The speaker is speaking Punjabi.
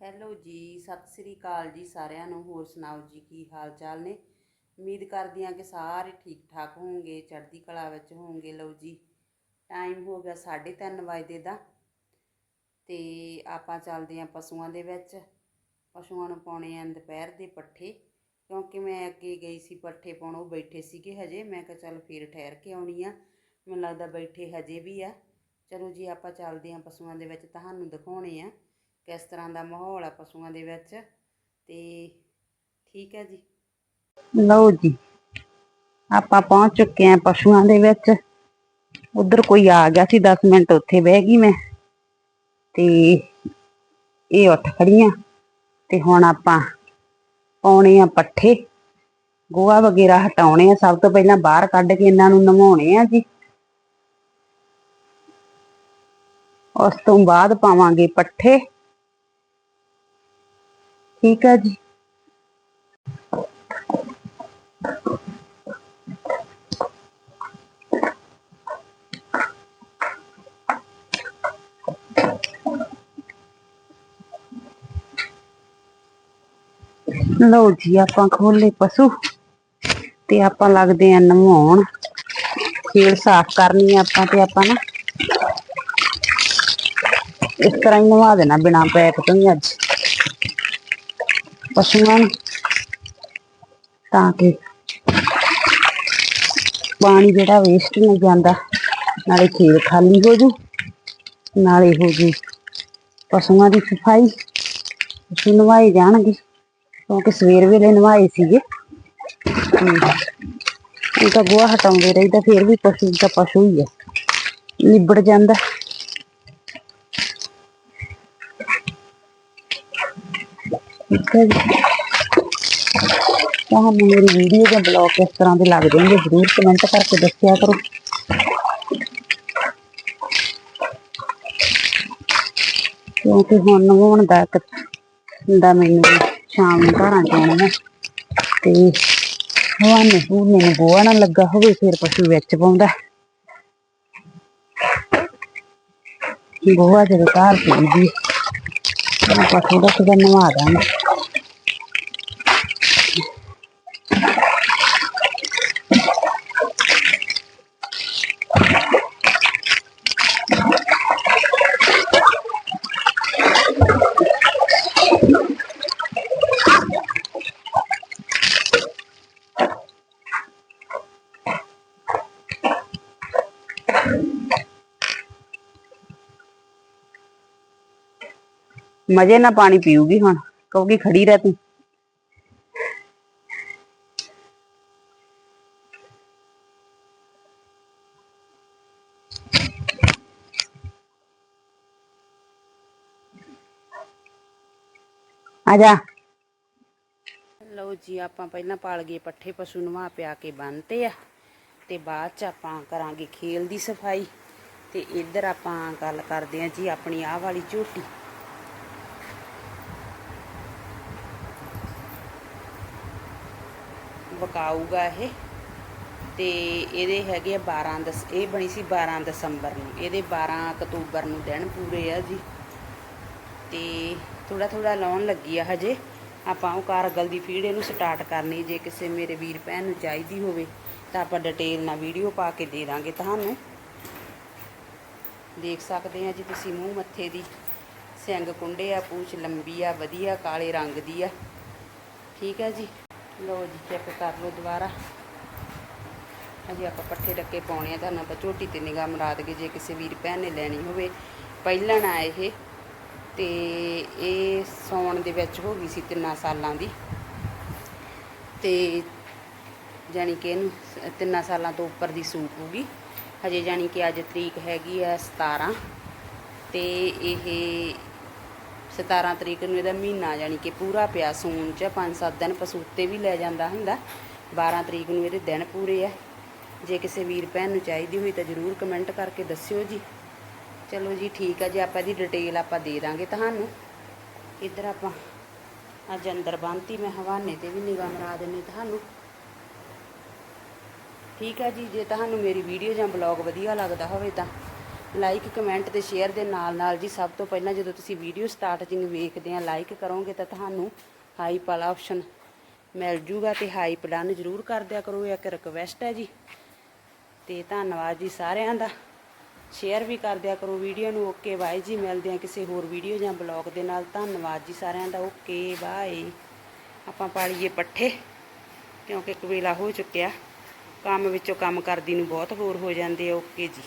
ਹੈਲੋ ਜੀ, ਸਤਿ ਸ੍ਰੀ ਅਕਾਲ ਜੀ ਸਾਰਿਆਂ ਨੂੰ, ਹੋਰ ਸੁਣਾਓ ਜੀ, ਕੀ ਹਾਲ ਚਾਲ ਨੇ? ਉਮੀਦ ਕਰਦੀ ਹਾਂ ਕਿ ਸਾਰੇ ਠੀਕ ਠਾਕ ਹੋਵੋਗੇ ਚੜ੍ਹਦੀ ਕਲਾ ਵਿੱਚ ਹੋਵੋਗੇ ਲਓ ਜੀ, ਟਾਈਮ ਹੋ ਗਿਆ 3:30 ਵਜੇ ਦਾ ਤੇ ਆਪਾਂ ਚੱਲਦੇ ਹਾਂ ਪਸ਼ੂਆਂ ਦੇ ਵਿੱਚ। ਪਸ਼ੂਆਂ ਨੂੰ ਪਾਉਣੇ ਆ ਦੁਪਹਿਰ ਦੇ ਪੱਠੇ, ਕਿਉਂਕਿ ਮੈਂ ਅੱਗੇ ਗਈ ਸੀ ਪੱਠੇ ਪਾਉਣ, ਉਹ ਬੈਠੇ ਸੀਗੇ ਹਜੇ। ਮੈਂ ਕਿਹਾ ਚੱਲ ਫਿਰ ਠਹਿਰ ਕੇ ਆਉਣੀ ਆ, ਮੈਨੂੰ ਲੱਗਦਾ ਬੈਠੇ ਹਜੇ ਵੀ ਆ। ਚਲੋ ਜੀ, ਆਪਾਂ ਚੱਲਦੇ ਹਾਂ ਪਸ਼ੂਆਂ ਦੇ ਵਿੱਚ, ਤੁਹਾਨੂੰ ਦਿਖਾਉਣੇ ਆ। ਕਿਸ ਤਰ੍ਹਾਂ ਦਾ ਮਾਹੌਲ ਆ ਪਸ਼ੂਆਂ ਦੇ ਵਿੱਚ? ਤੇ ਠੀਕ ਹੈ ਜੀ? ਲਓ ਜੀ, ਆਪਾਂ ਪਹੁੰਚ ਚੁੱਕੇ ਆਂ ਪਸ਼ੂਆਂ ਦੇ ਵਿੱਚ। ਉਧਰ ਕੋਈ ਆ ਗਿਆ ਸੀ 10 ਮਿੰਟ ਉੱਥੇ ਬਹਿ ਗਈ ਮੈਂ। ਤੇ ਇਹ ਉੱਠ ਖੜੀਆਂ। ਤੇ ਹੁਣ ਆਪਾਂ ਪਾਉਣੇ ਆ ਪੱਠੇ। ਗੋਹਾ ਵਗੈਰਾ ਹਟਾਉਣੇ ਆ, ਸਭ ਤੋਂ ਪਹਿਲਾਂ ਬਾਹਰ ਕੱਢ ਕੇ ਇਹਨਾਂ ਨੂੰ ਨਵਾਉਣੇ ਆ ਜੀ। ਉਸ ਤੋਂ ਬਾਅਦ ਪਾਵਾਂਗੇ ਪੱਠੇ। ਠੀਕ ਆ ਜੀ। ਲਓ ਜੀ, ਆਪਾਂ ਖੋਲੇ ਪਸ਼ੂ ਤੇ ਆਪਾਂ ਲੱਗਦੇ ਆ ਨਵਾਉਣ। ਖੇਲ ਸਾਫ਼ ਕਰਨੀ ਆ ਆਪਾਂ ਤੇ ਆਪਾਂ ਨਾ। ਇਸ ਤਰ੍ਹਾਂ ਹੀ ਨਵਾ ਦੇਣਾ ਬਿਨਾ ਪੈਕ ਤੋਂ ਹੀ ਅੱਜ। ਪਸ਼ੂਆਂ ਨੂੰ ਤਾਂ ਕਿ ਪਾਣੀ ਜਿਹੜਾ ਵੇਸਟ ਨਹੀਂ ਜਾਂਦਾ ਨਾਲੇ ਖੇਲ ਖਾਲੀ ਹੋ ਜੂ ਨਾਲੇ ਹੋ ਜੂ ਪਸ਼ੂਆਂ ਦੀ ਸਫ਼ਾਈ ਪਸ਼ੂ ਨਵਾਏ ਜਾਣਗੇ ਕਿਉਂਕਿ ਸਵੇਰ ਵੇਲੇ ਨਵਾਏ ਸੀਗੇ ਹਮ, ਉਹ ਤਾਂ ਗੋਹਾ ਹਟਾਉਂਦੇ ਰਹੀਦਾ ਫਿਰ ਵੀ ਪਸ਼ੂ ਤਾਂ ਪਸ਼ੂ ਹੀ ਹੈ ਨਿਬੜ ਜਾਂਦਾ ਠੀਕ ਹੈ ਜੀ ਤੁਹਾਨੂੰ ਮੇਰੀ ਵੀਡੀਓ ਜਾਂ ਬਲੌਗ ਕਿਸ ਤਰ੍ਹਾਂ ਦੇ ਲੱਗਦੇ ਨੇ, ਜ਼ਰੂਰ ਕਮੈਂਟ ਕਰਕੇ ਦੱਸਿਆ ਕਰੋ। ਕਿਉਂਕਿ ਹੁਣ ਨਵਾਉਣ ਦਾ ਇੱਕ ਹੁੰਦਾ ਮੈਨੂੰ ਸ਼ਾਮ ਨੂੰ ਘਰਾਂ ਚ ਆਉਣਾ ਨਾ ਤੇ ਹਵਾਨੇ ਹੂਨੇ ਮੈਨੂੰ ਗੋਹਾ ਨਾ ਲੱਗਾ ਹੋਵੇ, ਫਿਰ ਪਸ਼ੂ ਵਿੱਚ ਪਾਉਂਦਾ ਗੋਹਾ ਜਦੋਂ ਘਰ ਪੀਂਦੀ ਆਪਾਂ ਥੋੜਾ ਥੋੜਾ ਨਵਾ ਦਾਂਗੇ ਮਜੇ ਨਾਲ ਪਾਣੀ ਪੀਊਗੀ ਹੁਣ, ਕਹੂਗੀ ਖੜੀ ਰਹਿ ਤੂੰ। ਆ ਜਾ। ਲਓ ਜੀ, ਆਪਾਂ ਪਹਿਲਾਂ ਪਾਲ ਗਏ ਪੱਠੇ, ਪਸ਼ੂ ਨਵਾ ਪਿਆ ਕੇ ਬੰਨਤੇ ਆ। ਤੇ ਬਾਅਦ ਚ ਆਪਾਂ ਕਰਾਂਗੇ ਖੇਲ ਦੀ ਸਫ਼ਾਈ। ਤੇ ਇੱਧਰ ਆਪਾਂ ਗੱਲ ਕਰਦੇ ਆ ਜੀ ਆਪਣੀ ਆਹ ਵਾਲੀ ਝੋਟੀ। ਬਕਾਊਗਾ ਇਹ। ਤੇ ਇਹਦੇ ਹੈਗੇ ਆ 12 ਦਸ, ਇਹ ਬਣੀ ਸੀ 12 ਦਸੰਬਰ ਨੂੰ। ਇਹਦੇ 12 ਅਕਤੂਬਰ ਨੂੰ ਦਿਨ ਪੂਰੇ ਆ ਜੀ। ਤੇ ਥੋੜਾ ਥੋੜਾ ਲਾਉਣ ਲੱਗੀ ਆ ਹਜੇ। ਆਪਾਂ ਉਹ ਕਾਰਗਲ ਦੀ ਫੀਡ ਇਹਨੂੰ ਸਟਾਰਟ ਕਰਨੀ ਜੇ ਕਿਸੇ ਮੇਰੇ ਵੀਰ ਭੈਣ ਨੂੰ ਚਾਹੀਦੀ ਹੋਵੇ, ਤਾਂ ਆਪਾਂ ਡਿਟੇਲ ਨਾਲ ਵੀਡੀਓ ਪਾ ਕੇ ਦੇ ਦਾਂਗੇ ਤੁਹਾਨੂੰ। ਦੇਖ ਸਕਦੇ ਆ ਜੀ ਤੁਸੀਂ ਮੂੰਹ ਮੱਥੇ ਦੀ। ਸਿੰਗ ਕੁੰਡੇ ਆ, ਪੂਛ ਲੰਬੀ ਆ, ਵਧੀਆ ਕਾਲੇ ਰੰਗ ਦੀ ਆ। ਠੀਕ ਹੈ ਜੀ। ਲਓ ਜੀ ਚੈੱਕ ਕਰ ਲਓ ਦੁਬਾਰਾ। ਅਜੇ ਆਪਾਂ ਪੱਠੇ ਡੱਕੇ ਪਾਉਣੇ ਆ, ਤੁਹਾਨੂੰ ਆਪਾਂ ਝੋਟੀ ਤੇ ਨਿਗਾਹ ਮਰਾ ਦਗੇ ਜੇ ਕਿਸੇ ਵੀਰ ਭੈਣ ਨੇ ਲੈਣੀ ਹੋਵੇ। ਪਹਿਲਣ ਆ ਇਹ, ਤੇ ਇਹ ਸੌਣ ਦੇ ਵਿੱਚ ਹੋ ਗਈ ਸੀ ਤਿੰਨਾਂ ਸਾਲਾਂ ਦੀ। ਤੇ ਜਾਣੀ ਕਿ ਇਹਨੂੰ ਤਿੰਨਾਂ ਸਾਲਾਂ ਤੋਂ ਉੱਪਰ ਦੀ ਸੂਪ ਹੋਗੀ ਹਜੇ ਜਾਣੀ ਕਿ ਅੱਜ ਤਰੀਕ ਹੈਗੀ ਆ 17 ਤੇ ਇਹ 17 ਤਰੀਕ ਨੂੰ ਇਹਦਾ ਮਹੀਨਾ ਜਾਣੀ ਕਿ ਪੂਰਾ ਪਿਆ ਸੂਨ ਚ 5-7 ਦਿਨ ਪਸੂਤੇ ਵੀ ਲੈ ਜਾਂਦਾ ਹੁੰਦਾ। 12 ਤਰੀਕ ਨੂੰ ਇਹਦੇ ਦਿਨ ਪੂਰੇ ਆ। ਜੇ ਕਿਸੇ ਵੀਰ ਭੈਣ ਨੂੰ ਚਾਹੀਦੀ ਹੋਈ ਤਾਂ ਜਰੂਰ ਕਮੈਂਟ ਕਰਕੇ ਦੱਸਿਓ ਜੀ। ਚਲੋ ਜੀ, ਠੀਕ ਆ ਜੀ, ਆਪਾਂ ਇਹਦੀ ਡਿਟੇਲ ਆਪਾਂ ਦੇ ਦਾਂਗੇ ਤੁਹਾਨੂੰ। ਇੱਧਰ ਆਪਾਂ, ਅੱਜ ਅੰਦਰ ਬੰਨਤੀ, ਮੈਂ ਹਵਾਨੇ ਤੇ ਵੀ ਨਿਗਾਹ ਮਰਾ ਦਿੰਨੀ ਤੁਹਾਨੂੰ। ਠੀਕ ਆ ਜੀ, ਜੇ ਤੁਹਾਨੂੰ ਮੇਰੀ ਵੀਡੀਓ ਜਾਂ ਬਲੌਗ ਵਧੀਆ ਲੱਗਦਾ ਹੋਵੇ ਤਾਂ ਲਾਈਕ ਕਮੈਂਟ ਤੇ ਸ਼ੇਅਰ ਦੇ ਨਾਲ ਨਾਲ ਜੀ ਸਭ ਤੋਂ ਪਹਿਲਾਂ ਜਦੋਂ ਤੁਸੀਂ ਵੀਡੀਓ ਸਟਾਰਟਿੰਗ ਵੇਖਦੇ ਆ ਲਾਈਕ ਕਰੋਗੇ ਤਾਂ ਤੁਹਾਨੂੰ ਹਾਈਪ ਵਾਲਾ ਆਪਸ਼ਨ ਮਿਲ ਜੂਗਾ ਤੇ ਹਾਈਪ ਡਨ ਜ਼ਰੂਰ ਕਰ ਦਿਆ ਕਰੋ, ਇਹ ਇੱਕ ਰਿਕਵੈਸਟ ਹੈ ਜੀ। ਤੇ ਧੰਨਵਾਦ ਜੀ ਸਾਰਿਆਂ ਦਾ। ਸ਼ੇਅਰ ਵੀ ਕਰ ਦਿਆ ਕਰੋ ਵੀਡੀਓ ਨੂੰ ਓਕੇ ਬਾਏ ਜੀ। ਮਿਲਦੇ ਆ ਕਿਸੇ ਹੋਰ ਵੀਡੀਓ ਜਾਂ ਬਲੌਗ ਦੇ ਨਾਲ। ਧੰਨਵਾਦ ਜੀ ਸਾਰਿਆਂ ਦਾ। ਓਕੇ ਬਾਏ ਆਪਾਂ ਪਾਲੀਏ ਪੱਠੇ, ਕਿਉਂਕਿ ਇੱਕ ਵੇਲਾ ਹੋ ਚੁੱਕਿਆ। ਕੰਮ ਵਿੱਚੋਂ ਕੰਮ ਕਰਦੀ ਨੂੰ ਬਹੁਤ ਹੋਰ ਹੋ ਜਾਂਦੇ ਆ। ਓਕੇ ਜੀ।